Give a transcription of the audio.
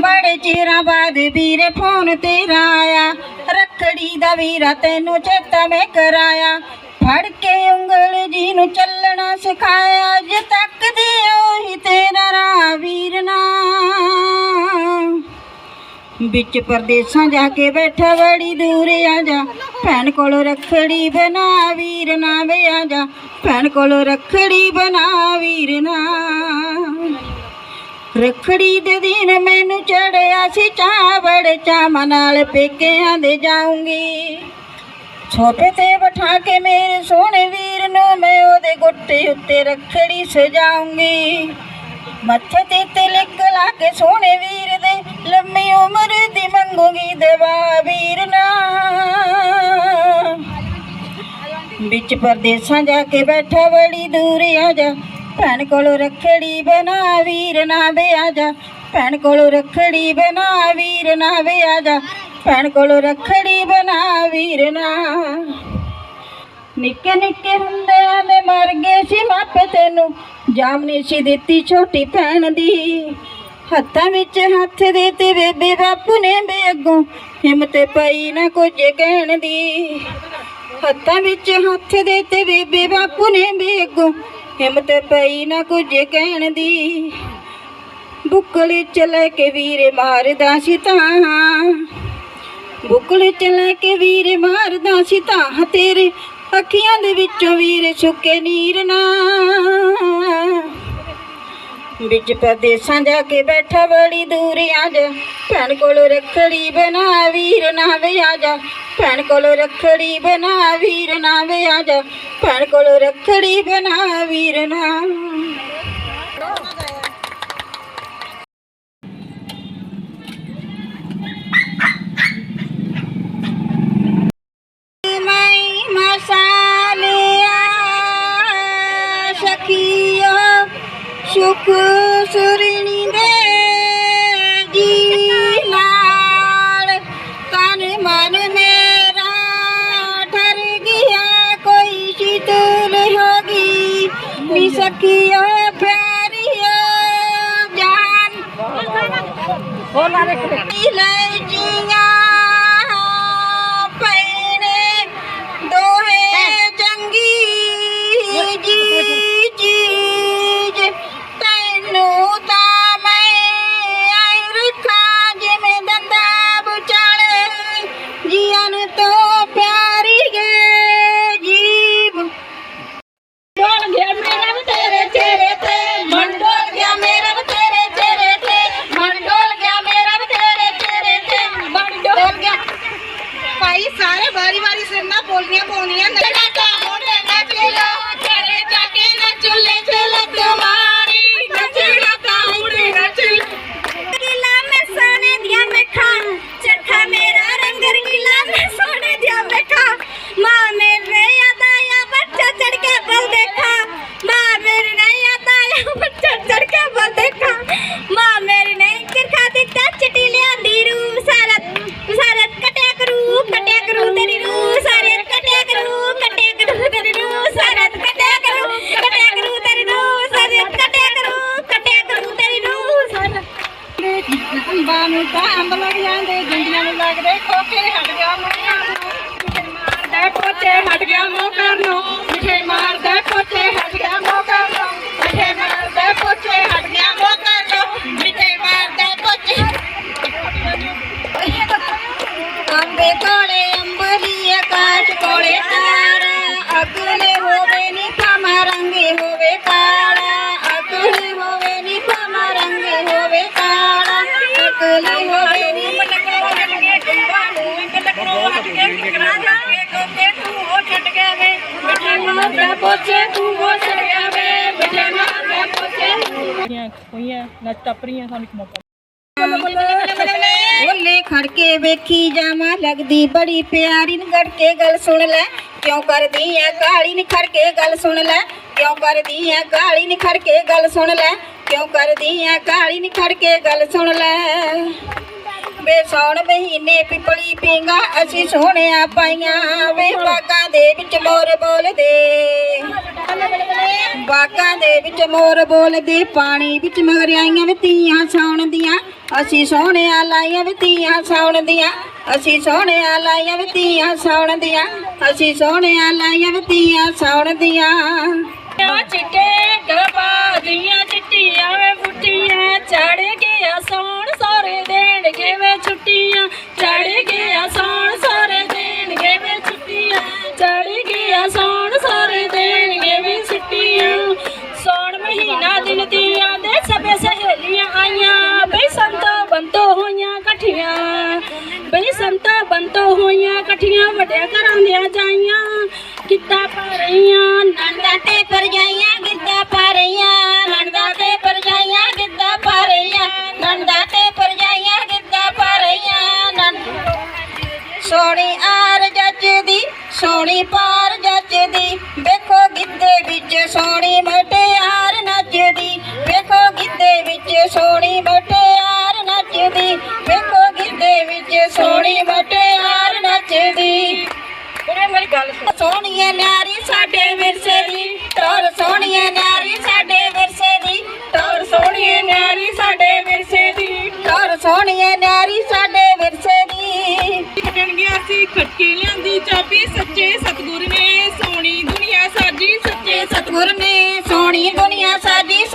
ਬੜੇ ਚਿਰਾਂ ਬਾਅਦ ਵੀਰੇ ਫੋਨ ਤੇਰਾ ਆਇਆ। ਰੱਖੜੀ ਦਾ ਵੀਰਾ ਤੈਨੂੰ ਚੇਤਾ ਮੈਂ ਕਰਾਇਆ। ਫੜ ਕੇ ਉਂਗਲ ਜੀ ਨੂੰ ਚੱਲਣਾ ਸਿਖਾਇਆ। ਅੱਜ ਤੱਕ ਦੇ ਉਹੀ ਤੇਰਾ ਰਾਹ ਵੀਰਨਾ ਵਿੱਚ ਪਰਦੇਸਾਂ ਜਾ ਕੇ ਬੈਠਾ ਬੜੀ ਦੂਰ ਆ ਜਾ। ਭੈਣ ਕੋਲੋਂ ਰੱਖੜੀ ਬਣਾ ਵੀਰ ਨਾ ਵੇ ਆ ਜਾ। ਭੈਣ ਕੋਲੋਂ ਰੱਖੜੀ ਬਣਾ ਵੀਰ ਨਾ। ਰੱਖੜੀ ਦੇ ਦਿਨ ਮੈਨੂੰ ਚੜਿਆ ਸੀ ਚਾਹ ਬੜੇ ਚਾਵਾਂ ਨਾਲ ਪੇਕਿਆਂ ਦੇ ਜਾਊਂਗੀ। ਛੋਟੇ ਤੇ ਬਿਠਾ ਕੇ ਮੇਰੇ ਸੋਹਣੇ ਵੀਰ ਨੂੰ ਮੈਂ ਉਹਦੇ ਗੁੱਟੇ ਉੱਤੇ ਰੱਖੜੀ ਸਜਾਊਂਗੀ। ਮੱਥੇ ਤੇ ਤਿਲਕ ਲਾ ਕੇ ਸੋਹਣੇ ਵੀਰ ਲੰਮੀ ਉਮਰ ਦੀ ਮੰਗੂਗੀ ਦੇਵਾ ਵੀਰ ਨਾ ਵਿੱਚ ਪਰਦੇਸਾਂ ਜਾ ਕੇ ਬੈਠਾ ਬੜੀ ਦੂਰ ਆ ਜਾ। ਭੈਣ ਕੋਲੋਂ ਰੱਖੜੀ ਬਣਾ ਵੀਰ ਨਾ ਵੇ ਆ ਜਾ। ਭੈਣ ਕੋਲੋਂ ਰੱਖੜੀ ਬਣਾ ਵੀਰ ਨਾ ਵੇ ਆ ਜਾ। ਭੈਣ ਕੋਲੋਂ ਰੱਖੜੀ ਬਣਾ ਵੀਰ ਨਾ। ਨਿੱਕੇ ਨਿੱਕੇ ਹੁੰਦਿਆਂ ਦੇ ਮਰ ਗਏ ਸੀ ਮਾਪੇ ਤੈਨੂੰ। ਜਾਮਨੀ ਸੀ ਦਿੱਤੀ ਛੋਟੀ ਭੈਣ ਦੀ। ਹੱਥਾਂ ਵਿੱਚ ਹੱਥ ਦੇ ਤੇ ਬੇਬੇ ਬਾਪੂ ਨੇ ਬੇ ਅੱਗੋਂ ਹਿੰਮਤ ਪਈ ਨਾ ਕੁਝ ਕਹਿਣ ਦੀ। ਹੱਥਾਂ ਵਿੱਚ ਹੱਥ ਦੇ ਤੇ ਬੇਬੇ ਬਾਪੂ ਨੇ ਵੀ ਅੱਗੋਂ ਹਿੰਮਤ ਪਈ ਨਾ ਕੁਝ ਕਹਿਣ ਦੀ। ਬੁੱਕਲ ਚ ਲੈ ਕੇ ਵੀਰੇ ਮਾਰਦਾ ਸੀ ਤਾਂ। ਬੁੱਕਲ ਚ ਲੈ ਕੇ ਵੀਰੇ ਮਾਰਦਾ ਸੀ ਤਾਂ ਤੇਰੇ ਅੱਖੀਆਂ ਦੇ ਵਿੱਚੋਂ ਵੀਰੇ ਸੁੱਕੇ ਨੀਰ ਨਾ। ਵਿੱਚ ਪਰਦੇਸਾਂ ਜਾ ਕੇ ਬੈਠਾ ਬੜੀ ਦੂਰ ਆ ਭੈਣ ਕੋਲੋਂ ਰੱਖੜੀ ਬਣਾ ਵੀਰ ਨਾ ਵੇ ਜਾ। ਭੈਣ ਕੋਲੋਂ ਰੱਖੜੀ ਬਣਾ ਵੀਰ ਨਾ ਵੇ ਜਾ। ਭੈਣ ਕੋਲੋਂ ਰੱਖੜੀ ਬਣਾ ਵੀਰ ਨਾ ਮੈਂ ਮਸਾਲਿਆ ਸਖੀਆ ਸੁਖ ਸੁਰਣੀ ਦੇ ਜੀ ਨਾਲ ਤਨ ਮਨ ਮੇਰਾ ਠਰ ਗਿਆ ਕੋਈ ਸ਼ੀਤਲ ਹੋਗੀ ਨੀ ਸਖੀਆ ਪਿਆਰੀਆ ਅੰਬਾਂ ਨੂੰ ਅੰਬ ਲੱਗ ਜਾਂਦੇ ਜੰਡੀਆਂ ਨੂੰ ਲੱਗਦੇ ਖੋਕੇ ਹਟ ਗਿਆ ਮੋਕਾਂ ਮਾਰਦਾ, ਪੋਚੇ ਹਟ ਗਿਆ ਮੋਕਾਂ ਹੋਈਆਂ ਨੱਚ ਟੱਪ ਰਹੀਆਂ ਸਾਨੂੰ ਇੱਕ ਮੌਕਾ ਓਲੇ ਖੜ ਕੇ ਵੇਖੀ ਜਾਵਾਂ ਲੱਗਦੀ ਬੜੀ ਪਿਆਰੀ ਨ ਕੇ ਗੱਲ ਸੁਣ ਲੈ। ਕਿਉਂ ਕਰਦੀ ਐ ਕਾਲੀ ਨ ਖੜ ਕੇ ਗੱਲ ਸੁਣ ਲੈ। ਕਿਉਂ ਕਰਦੀ ਐ ਕਾਲੀ ਨ ਖੜ ਕੇ ਗੱਲ ਸੁਣ ਲੈ। ਕਿਉਂ ਕਰਦੀ ਐ ਕਾਲੀ ਨ ਖੜ ਕੇ ਗੱਲ ਸੁਣ ਲੈ। ਵੇ ਸੌਣ ਮਹੀਨੇ ਪਿਪਲੀ ਪੀਂਗਾ ਅਸੀਂ ਸੋਹਣਿਆ ਪਾਈਆਂ ਵੇ। ਬਾਗਾਂ ਦੇ ਵਿੱਚ ਮੋਰ ਬੋਲਦੇ। ਬਾਗਾਂ ਦੇ ਵਿੱਚ ਮੋਰ ਬੋਲਦੇ, ਪਾਣੀ ਵਿੱਚ ਮਗਰਿਆਈਆਂ ਵਿਤੀਆਂ ਸੌਣ ਦੀਆਂ। ਅਸੀਂ ਸੋਹਣਿਆ ਲਾਈਆਂ ਵਿਤੀਆਂ ਸੌਣ ਦੀਆਂ। ਅਸੀਂ ਸੋਹਣਿਆ ਲਾਈਆਂ ਵਿਤੀਆਂ ਸੌਣ ਦੀਆਂ। ਅਸੀਂ ਸੋਹਣਿਆ ਲਾਈਆਂ ਵਿਤੀਆਂ ਸੌਣ ਦੀਆਂ। ਦੇਣਗੇ ਵੇ ਛੁੱਟੀਆਂ? ਚੜ ਗਿਆ ਸੌਣ ਸਾਰੇ ਦੇਣਗੇ ਵੇ ਛੁੱਟੀਆਂ? ਚੜ ਗਿਆ ਸੌਣ ਸਾਰੇ ਦੇਣਗੇ ਵੇ ਛੁੱਟੀਆਂ? ਸੌਣ ਮਹੀਨਾ ਦਿਨ ਦੀਆਂ ਦੇ ਸਭੇ ਸਹੇਲੀਆਂ ਆਈਆਂ। ਬਈ ਸੰਤੋ ਬੰਤੋ ਹੋਈਆਂ ਇਕੱਠੀਆਂ। ਬਈ ਸੰਤੋ ਬੰਤੋ ਹੋਈਆਂ ਇਕੱਠੀਆਂ ਵੱਡੇ ਘਰਾਂ ਦੀਆਂ ਜਾਈਆਂ। ਕਿੱਤਾ ਪਾ ਰਹੀਆਂ ਨੰਦਾ ਤੇ ਪਰਜਾਈਆਂ ਗਿੱਧਾ ਪਾ ਰਹੀਆਂ। ਨੰਦਾ ਤੇ ਪਰਜਾਈਆਂ ਗਿੱਧਾ ਪਾ ਰਹੀਆਂ ਨੰਦਾ ਤੇ ਪਰਜਾਈਆਂ ਰਹੀਆਂ ਨੰਦ ਸੋਹਣੀ ਆਰ ਜੱਜਦੀ ਸੋਹਣੀ ਪਾਰ ਜੱਜਦੀ ਵੇਖੋ ਗਿੱਧੇ ਵਿੱਚ ਸੋਹਣੀ ਮਟਿਆਰ ਨੱਚਦੀ ਵੇਖੋ ਗਿੱਧੇ ਵਿੱਚ ਸੋਹਣੀ ਮਟਿਆਰ ਨੱਚਦੀ ਵੇਖੋ ਗਿੱਧੇ ਵਿੱਚ ਸੋਹਣੀ ਮਟਿਆਰ ਨੱਚਦੀ ਵੀਰੇ ਮੇਰੀ ਗੱਲ ਸੁਣ। ਸੋਹਣੀਏ ਨਾਰੀ ਸਾਡੇ ਵਿਰਸੇ ਦੀ ਟੋਰ ਸੋਹਣੀਏ ਨਾਰੀ ਸਾਡੇ ਵਿਰਸੇ ਦੀ। ਟੋਰ ਸੋਹਣੀਏ ਨਾਰੀ ਸਾਡੇ ਵਿਰਸੇ ਦੀ ਟੋਰ ਸੋਹਣੀਏ ਕੱਟਣਗੇ ਅਸੀਂ ਖਟਕੇ ਲਿਆਂਦੀ ਚਾਬੀ, ਸੱਚੇ ਸਤਗੁਰ ਨੇ ਸੋਹਣੀ ਦੁਨੀਆ ਸਾਜੀ, ਸੱਚੇ ਸਤਗੁਰ ਨੇ ਸੋਹਣੀ ਦੁਨੀਆ ਸਾਜੀ।